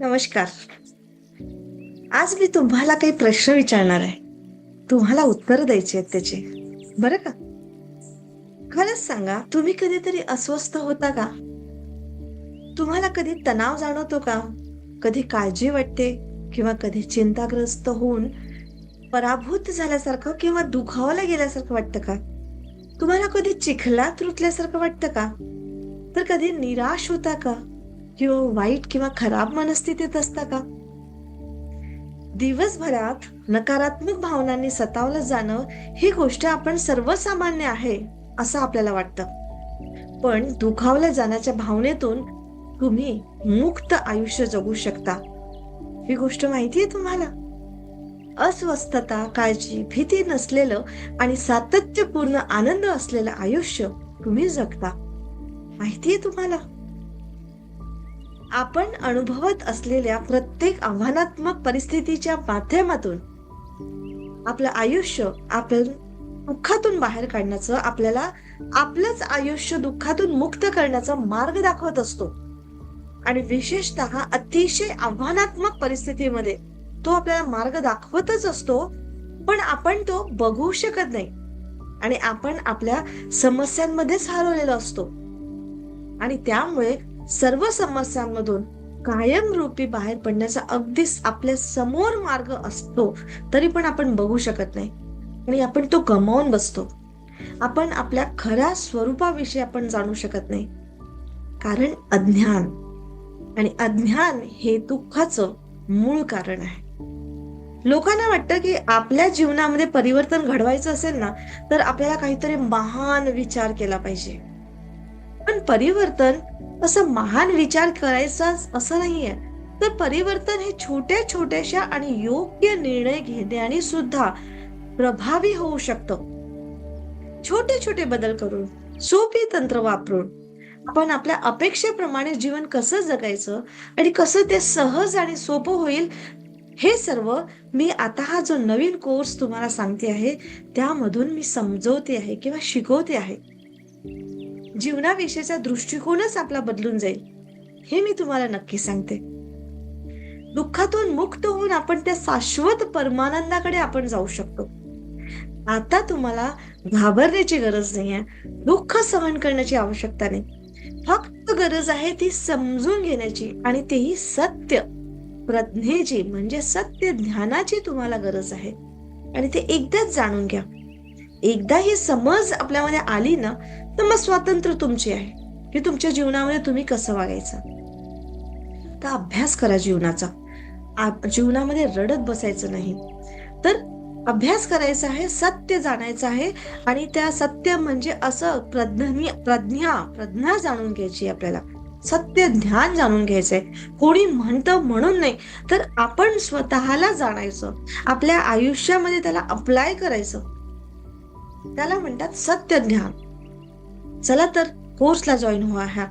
नमस्कार. आज मी तुम्हाला काही प्रश्न विचारणार आहे. तुम्हाला उत्तर द्यायचे आहेत त्याचे. बरं का? खरंच सांगा तुम्ही कधीतरी अस्वस्थ होता का? तुम्हाला कधी तणाव जाणवतो का? कधी काळजी वाटते किंवा कधी चिंताग्रस्त होऊन पराभूत झाल्यासारखं किंवा दुखावलं गेल्यासारखं वाटतं का? तुम्हाला कधी चिखलात रुतल्यासारखं वाटतं का? तर कधी निराश होता का? किंवा वाईट किंवा खराब मनस्थितीत असता का? दिवसभरात नकारात्मक भावनांनी सतावलं जाणं ही गोष्ट आपण सर्वसामान्य आहे असं आपल्याला वाटतं. पण दुखावल्या जाण्याच्या भावनेतून तुम्ही मुक्त आयुष्य जगू शकता. ही गोष्ट माहिती आहे तुम्हाला? अस्वस्थता काळजी भीती नसलेलं आणि सातत्यपूर्ण आनंद असलेलं आयुष्य तुम्ही जगता. माहितीये तुम्हाला? आपण अनुभवत असलेल्या प्रत्येक आव्हानात्मक परिस्थितीच्या माध्यमातून आपलं आयुष्य आपण दुःखातून बाहेर काढण्याचं आपल्याला आपलंच आयुष्य दुःखातून मुक्त करण्याचा मार्ग दाखवत असतो. आणि विशेषतः अतिशय आव्हानात्मक परिस्थितीमध्ये तो आपल्याला मार्ग दाखवतच असतो पण आपण तो बघू शकत नाही. आणि आपण आपल्या समस्यांमध्येच हरवलेलो असतो. आणि त्यामुळे सर्व समस्यांमधून कायमरूपी बाहेर पडण्याचा अगदीच आपल्यासमोर मार्ग असतो तरी पण आपण बघू शकत नाही. आणि आपण तो गमावून बसतो. आपण आपल्या खऱ्या स्वरूपाविषयी आपण जाणू शकत नाही. कारण अज्ञान. आणि अज्ञान हे दुःखाचं मूळ कारण आहे. लोकांना वाटतं की आपल्या जीवनामध्ये परिवर्तन घडवायचं असेल ना तर आपल्याला काहीतरी महान विचार केला पाहिजे. पण परिवर्तन असं महान विचार करायचा असं नाहीये. तर परिवर्तन हे छोट्या छोट्याशा आणि योग्य निर्णय घेण्याने सुद्धा प्रभावी होऊ शकतं. छोटे छोटे बदल करून सोपी तंत्र वापरून आपण आपल्या अपेक्षेप्रमाणे जीवन कसं जगायचं आणि कसं ते सहज आणि सोपं होईल हे सर्व मी आता हा जो नवीन कोर्स तुम्हाला सांगते आहे त्यामधून मी समजवते आहे किंवा शिकवते आहे. जीवनाविषयीचा दृष्टिकोनच आपला बदलून जाईल हे मी तुम्हाला नक्की सांगते. दुःखातून मुक्त होऊन आपण त्या शाश्वत परमानंदाकडे आपण जाऊ शकतो. आता तुम्हाला घाबरण्याची गरज नाहीये दुःख सहन करण्याची आवश्यकता नाही. फक्त गरज आहे ती समजून घेण्याची आणि तेही सत्य. प्रज्ञेची म्हणजे सत्य ज्ञानाची तुम्हाला गरज आहे. आणि ते एकदाच जाणून घ्या. एकदा ही समज आपल्यामध्ये आली ना तर मग स्वातंत्र्य तुमचे आहे. की तुमच्या जीवनामध्ये तुम्ही कसं वागायचं? तर अभ्यास करा जीवनाचा. जीवनामध्ये रडत बसायचं नाही. तर अभ्यास करायचा आहे सत्य जाणायचं आहे आणि त्या सत्य म्हणजे असं प्रज्ञ प्रज्ञा प्रज्ञा जाणून घ्यायची आपल्याला. सत्य ज्ञान जाणून घ्यायचंय. कोणी म्हणतं म्हणून नाही तर आपण स्वतःला जाणायचं. आपल्या आयुष्यामध्ये त्याला अप्लाय करायचं. त्याला म्हणतात सत्य ज्ञान चला तर कोर्सला जॉईन व्हा ह्या.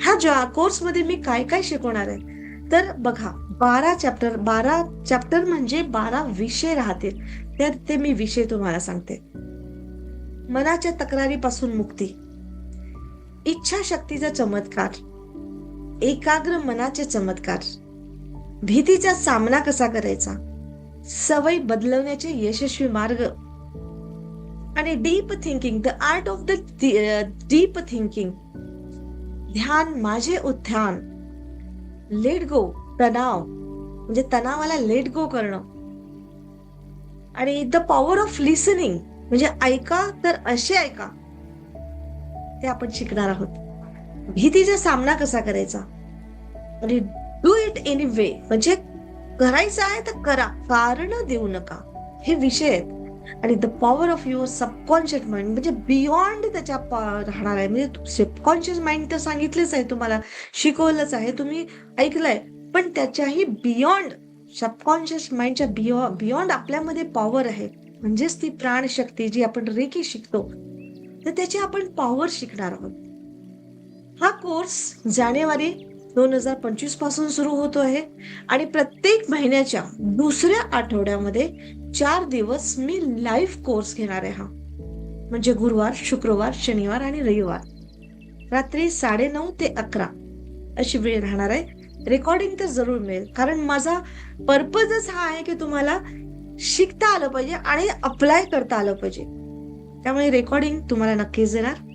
ह्या ज्या कोर्समध्ये मी काय काय शिकवणार आहे तर बघा बारा चॅप्टर बारा चॅप्टर म्हणजे बारा विषय राहतील. तर ते मी विषय तुम्हाला सांगते. मनाच्या तक्रारीपासून मुक्ती. इच्छाशक्तीचा चमत्कार. एकाग्र मनाचे चमत्कार. भीतीचा सामना कसा करायचा? सवय बदलवण्याचे यशस्वी मार्ग. आणि deep thinking the art of the deep thinking. ध्यान माझे उत्थान. लेट गो तणाव. म्हणजे तणावाला लेट गो करणं. आणि द पॉवर ऑफ लिसनिंग म्हणजे ऐका तर असे ऐका. ते आपण शिकणार आहोत. भीतीचा सामना कसा करायचा? डू इट एनी वे म्हणजे करायचं आहे तर करा. कारण देऊ नका. हे विषय आहेत. आणि the power of your subconscious mind म्हणजे बियॉन्ड त्याच्या राहणार आहे. म्हणजे सबकॉन्शियस माइंड तर सांगितलेच आहे तुम्हाला. शिकवलंच आहे. तुम्ही ऐकलंय. पण त्याच्याही बियॉन्ड सबकॉन्शियस माइंडच्या बियॉ बियॉन्ड आपल्यामध्ये पॉवर आहे. म्हणजेच ती प्राणशक्ती जी आपण रेखी शिकतो तर त्याची आपण पॉवर शिकणार आहोत. हा कोर्स जानेवारी दोन हजार पंचवीसपासून सुरू होतो आहे. आणि प्रत्येक महिन्याच्या दुसऱ्या आठवड्यामध्ये चार दिवस मी लाईव्ह कोर्स घेणार आहे हा. म्हणजे गुरुवार शुक्रवार शनिवार आणि रविवार. रात्री साडेनऊ ते अकरा अशी वेळ राहणार आहे. रेकॉर्डिंग तर जरूर मिळेल. कारण माझा पर्पजच हा आहे की तुम्हाला शिकता आलं पाहिजे आणि अप्लाय करता आलं पाहिजे. त्यामुळे रेकॉर्डिंग तुम्हाला नक्कीच देणार.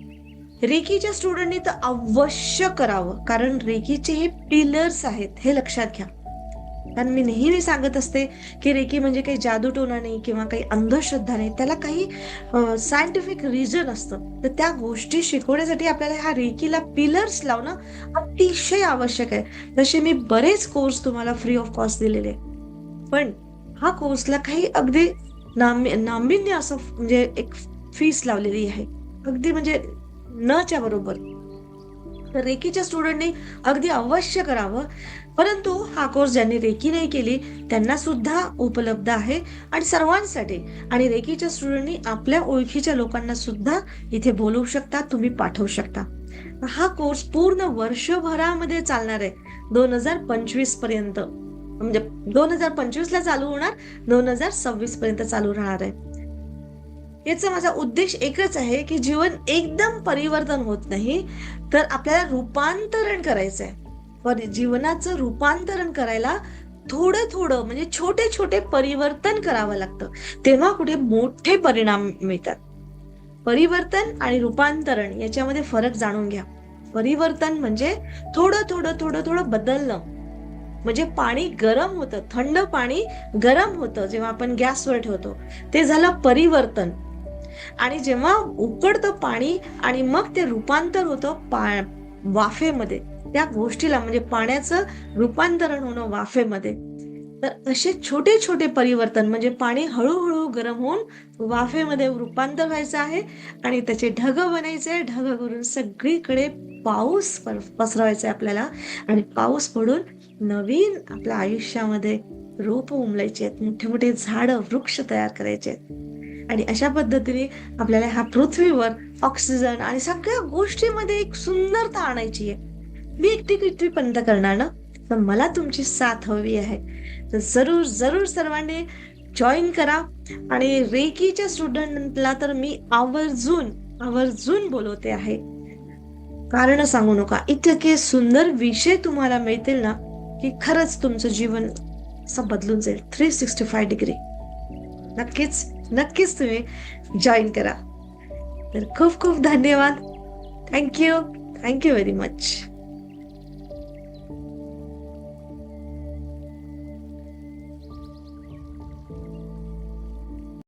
रेकीच्या स्टुडंटनी तर अवश्य करावं. कारण रेकीचे हे पिलर्स आहेत हे लक्षात घ्या. कारण मी नेहमी सांगत असते की रेकी म्हणजे काही जादूटोना नाही किंवा काही अंधश्रद्धा नाही. त्याला काही सायंटिफिक रिझन असतं. तर त्या गोष्टी शिकवण्यासाठी आपल्याला ह्या रेकीला पिलर्स लावणं अतिशय आवश्यक आहे. तसे मी बरेच कोर्स तुम्हाला फ्री ऑफ कॉस्ट दिलेले. पण हा कोर्सला काही अगदी नाम्य नामिन्य असं म्हणजे एक फीस लावलेली आहे. अगदी म्हणजे नच्या बरोबर. तर रेकीच्या स्टुडंटनी अगदी अवश्य करावं. परंतु हा कोर्स ज्यांनी रेकी नाही केली त्यांना सुद्धा उपलब्ध आहे. आणि सर्वांसाठी आणि रेकीच्या स्टुडंटनी आपल्या ओळखीच्या लोकांना सुद्धा इथे बोलवू शकता तुम्ही पाठवू शकता. हा कोर्स पूर्ण वर्षभरामध्ये चालणार आहे. दोन हजार पंचवीसपर्यंत. म्हणजे दोन हजार पंचवीस ला चालू होणार दोन हजार सव्वीस पर्यंत चालू राहणार आहे. याचा माझा उद्देश एकच आहे की जीवन एकदम परिवर्तन होत नाही तर आपल्याला रूपांतरण करायचं आहे पण जीवनाचं रूपांतरण करायला थोडं थोडं म्हणजे छोटे छोटे परिवर्तन करावं लागतं. तेव्हा कुठे मोठे परिणाम मिळतात. परिवर्तन आणि रूपांतरण याच्यामध्ये फरक जाणून घ्या. परिवर्तन म्हणजे थोडं थोडं थोडं थोडं बदलणं. म्हणजे पाणी गरम होतं थंड पाणी गरम होतं जेव्हा आपण गॅसवर ठेवतो. ते झालं परिवर्तन. आणि जेव्हा उकडतं पाणी आणि मग ते रूपांतर होतं पा वाफेमध्ये. त्या गोष्टीला म्हणजे पाण्याचं रूपांतरण होणं वाफेमध्ये. तर असे छोटे छोटे परिवर्तन म्हणजे पाणी हळूहळू गरम होऊन वाफेमध्ये रूपांतर व्हायचं आहे आणि त्याचे ढग बनायचे. ढग करून सगळीकडे पाऊस पसरवायचा आहे आपल्याला. आणि पाऊस पडून नवीन आपल्या आयुष्यामध्ये रोप उमलायचे आहेत. मोठे मोठे झाड वृक्ष तयार करायचे आहेत. आणि अशा पद्धतीने आपल्याला ह्या पृथ्वीवर ऑक्सिजन आणि सगळ्या गोष्टीमध्ये एक सुंदरता आणायची आहे. मी एकटी कितवीपर्यंत करणार ना? तर मला तुमची साथ हवी आहे. तर जरूर जरूर सर्वांनी जॉईन करा. आणि रेकीच्या स्टुडंटला तर मी आवर्जून आवर्जून बोलवते आहे. कारण सांगू नका इतके सुंदर विषय तुम्हाला मिळतील ना की खरंच तुमचं जीवन असं बदलून जाईल. थ्री सिक्स्टी फाय डिग्री नक्कीच नक्कीच तुम्ही जॉईन करा. तर खूप खूप धन्यवाद. Thank you thank you very much